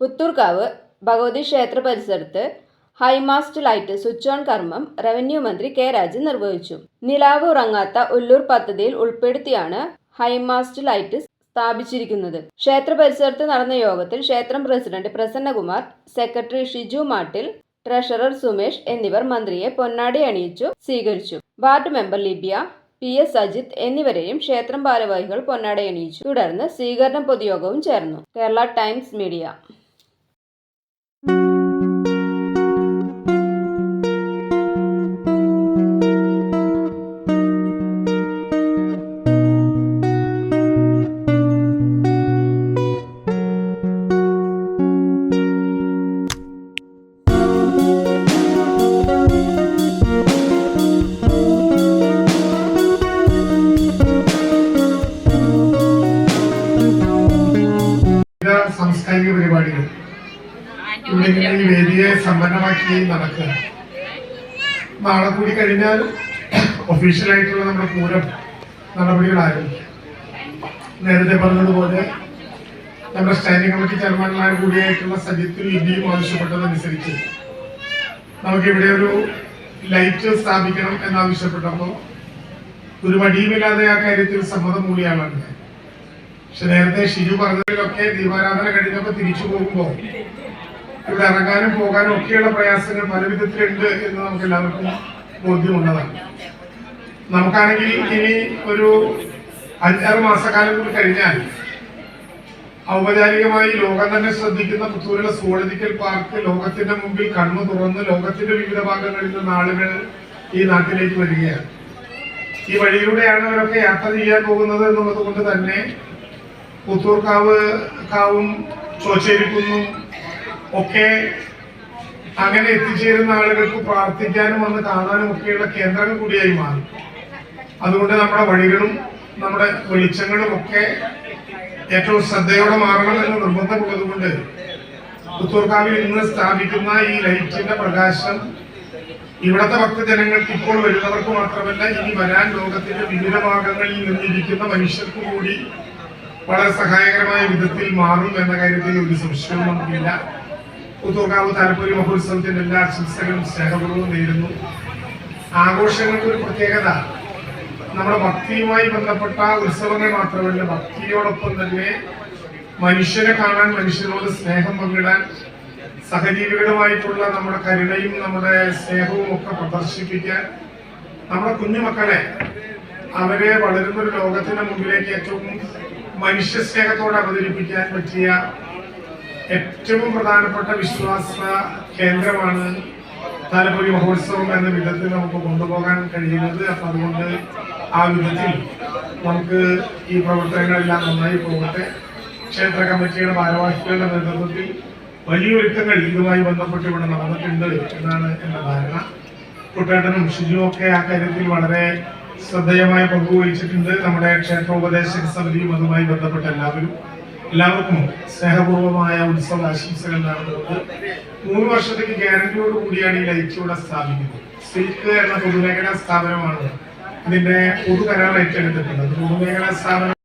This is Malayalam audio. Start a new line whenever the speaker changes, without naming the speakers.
പുത്തൂർക്കാവ് ഭഗവതി ക്ഷേത്ര പരിസരത്ത് high mast light switch on കർമ്മം റവന്യൂ മന്ത്രി കെ രാജൻ നിർവഹിച്ചു. നിലാവ് ഉറങ്ങാത്ത ഉള്ളൂർ പദ്ധതിയിൽ ഉൾപ്പെടുത്തിയാണ് ഹൈമാസ്റ്റ് ലൈറ്റ് സ്ഥാപിച്ചിരിക്കുന്നത്. ക്ഷേത്ര പരിസരത്ത് നടന്ന യോഗത്തിൽ ക്ഷേത്രം president Prasannakumar secretary Shiju Mattil treasurer Sumesh എന്നിവർ മന്ത്രിയെ പൊന്നാടി അണിയിച്ചു സ്വീകരിച്ചു. Ward member Libiya P S Ajith എന്നിവരെയും ക്ഷേത്രം ഭാരവാഹികൾ പൊന്നാടി അണിയിച്ചു. തുടർന്ന് സ്വീകരണ പൊതുയോഗവും ചേർന്നു. കേരള ടൈംസ് മീഡിയ
സാംസ്കാരിക പരിപാടികൾ. ഇവിടെ ഈ വേദിയെ സമ്പന്നമാക്കി നടക്കുക. നാളെ കൂടി കഴിഞ്ഞാൽ ഒഫീഷ്യലായിട്ടുള്ള നമ്മുടെ പൂരം നടപടികൾ ആരംഭിക്കും. നേരത്തെ പറഞ്ഞതുപോലെ നമ്മുടെ സ്റ്റാൻഡിംഗ് കമ്മിറ്റി ചെയർമാൻമാർ കൂടിയായിട്ടുള്ള സജിത്തിൽ ഇന്ത്യയും ആവശ്യപ്പെട്ടതനുസരിച്ച് നമുക്കിവിടെ ഒരു ലൈറ്റ് സ്ഥാപിക്കണം എന്നാവശ്യപ്പെട്ടപ്പോൾ ഒരു മടിയുമില്ലാതെ ആ കാര്യത്തിൽ സമ്മതം മൂടിയാണ്. പക്ഷെ നേരത്തെ ഷിജു പറഞ്ഞതിലൊക്കെ ദീപാരാധന കഴിഞ്ഞപ്പോ തിരിച്ചു പോകുമ്പോ ഇവിടെ ഇറങ്ങാനും പോകാനും ഒക്കെയുള്ള പ്രയാസങ്ങൾ പല വിധത്തിലുണ്ട് എന്ന് നമുക്ക് എല്ലാവർക്കും ബോധ്യമുള്ളതാണ്. നമുക്കാണെങ്കിൽ ഇനി ഒരു അഞ്ചാറ് മാസക്കാലം കൂടി കഴിഞ്ഞാൽ ഔപചാരികമായി ലോകം തന്നെ ശ്രദ്ധിക്കുന്ന പുത്തൂരിലെ സുവോളജിക്കൽ പാർക്ക് ലോകത്തിന്റെ മുമ്പിൽ കണ്ണു തുറന്ന് ലോകത്തിന്റെ വിവിധ ഭാഗങ്ങളിൽ നിന്ന് ആളുകൾ ഈ നാട്ടിലേക്ക് വരികയാണ്. ഈ വഴിയിലൂടെയാണ് അവരൊക്കെ യാത്ര ചെയ്യാൻ പോകുന്നത് എന്നുള്ളത് കൊണ്ട് തന്നെ പുത്തൂർക്കാവ് കാവും ചോച്ചേരിക്കുന്നും ഒക്കെ അങ്ങനെ എത്തിച്ചേരുന്ന ആളുകൾക്ക് പ്രാർത്ഥിക്കാനും വന്ന് കാണാനും ഒക്കെയുള്ള കേന്ദ്രങ്ങൾ കൂടിയായി മാറി. അതുകൊണ്ട് നമ്മുടെ വഴികളും നമ്മുടെ വെളിച്ചങ്ങളും ഒക്കെ ഏറ്റവും ശ്രദ്ധയോടെ മാറണം എന്ന് നിർബന്ധമുള്ളത് കൊണ്ട് പുത്തൂർക്കാവിൽ ഇന്ന് സ്ഥാപിക്കുന്ന ഈ ലൈറ്റിന്റെ പ്രകാശം ഇവിടത്തെ ഭക്തജനങ്ങൾക്ക് ഇപ്പോൾ വരുന്നവർക്ക് മാത്രമല്ല ഇനി വരാൻ ലോകത്തിന്റെ വിവിധ ഭാഗങ്ങളിൽ നിന്നിരിക്കുന്ന മനുഷ്യർക്ക് കൂടി വളരെ സഹായകരമായ വിധത്തിൽ മാറും എന്ന കാര്യത്തിൽ ഒരു സംശയവും നമുക്കില്ല. പുത്തൂർക്കാവ് താലപ്പൊലി മഹോത്സവത്തിന്റെ എല്ലാ ആശംസകളും സ്നേഹപൂർവം നേരുന്നു. ആഘോഷങ്ങൾക്ക് ഒരു പ്രത്യേകത നമ്മുടെ ഭക്തിയുമായി ബന്ധപ്പെട്ട ഉത്സവങ്ങൾ മാത്രമല്ല ഭക്തിയോടൊപ്പം തന്നെ മനുഷ്യനെ കാണാൻ മനുഷ്യനോട് സ്നേഹം പങ്കിടാൻ സഹജീവികളുമായിട്ടുള്ള നമ്മുടെ കരുണയും നമ്മുടെ സ്നേഹവും ഒക്കെ പ്രദർശിപ്പിക്കാൻ നമ്മുടെ കുഞ്ഞുമക്കളെ അവരെ വളരുന്ന ഒരു ലോകത്തിന്റെ മുമ്പിലേക്ക് ഏറ്റവും മനുഷ്യ സ്നേഹത്തോടെ അവതരിപ്പിക്കാൻ പറ്റിയ ഏറ്റവും പ്രധാനപ്പെട്ട വിശ്വാസ കേന്ദ്രമാണ് താലപ്പൊലി മഹോത്സവം എന്ന വിധത്തിൽ നമുക്ക് കൊണ്ടുപോകാൻ കഴിയുന്നത്. അപ്പൊ അതുകൊണ്ട് ആ വിധത്തിൽ നമുക്ക് ഈ പ്രവർത്തനങ്ങളെല്ലാം നന്നായി പോകട്ടെ. ക്ഷേത്ര കമ്മിറ്റിയുടെ ഭാരവാഹികളുടെ നേതൃത്വത്തിൽ വലിയ ഒരുക്കങ്ങൾ ഇതുമായി ബന്ധപ്പെട്ട് ഇവിടെ നടന്നിട്ടുണ്ട് എന്നാണ് എന്റെ ധാരണ. കുട്ടേട്ടനും ഷിജുവും ഒക്കെ ആ കാര്യത്തിൽ വളരെ ശ്രദ്ധേയമായ പങ്കുവഹിച്ചിട്ടുണ്ട് നമ്മുടെ ക്ഷേത്രോപദേശക സമിതിയും അതുമായി ബന്ധപ്പെട്ട എല്ലാവരും. എല്ലാവർക്കും സ്നേഹപൂർവമായ ഉത്സവ ആശംസകൾ നേർന്നുകൊണ്ട് മൂന്ന് വർഷത്തേക്ക് ഗ്യാരണ്ടിയോട് കൂടിയാണ് ഈ ലൈറ്റ് ഇവിടെ സ്ഥാപിക്കുന്നത്. സിൽക്ക് എന്ന പൊതുമേഖലാ സ്ഥാപനമാണ് ഇതിന്റെ പൊതുകരാർ ഏറ്റെടുത്തിട്ടുള്ളത്. പൊതുമേഖലാ സ്ഥാപനം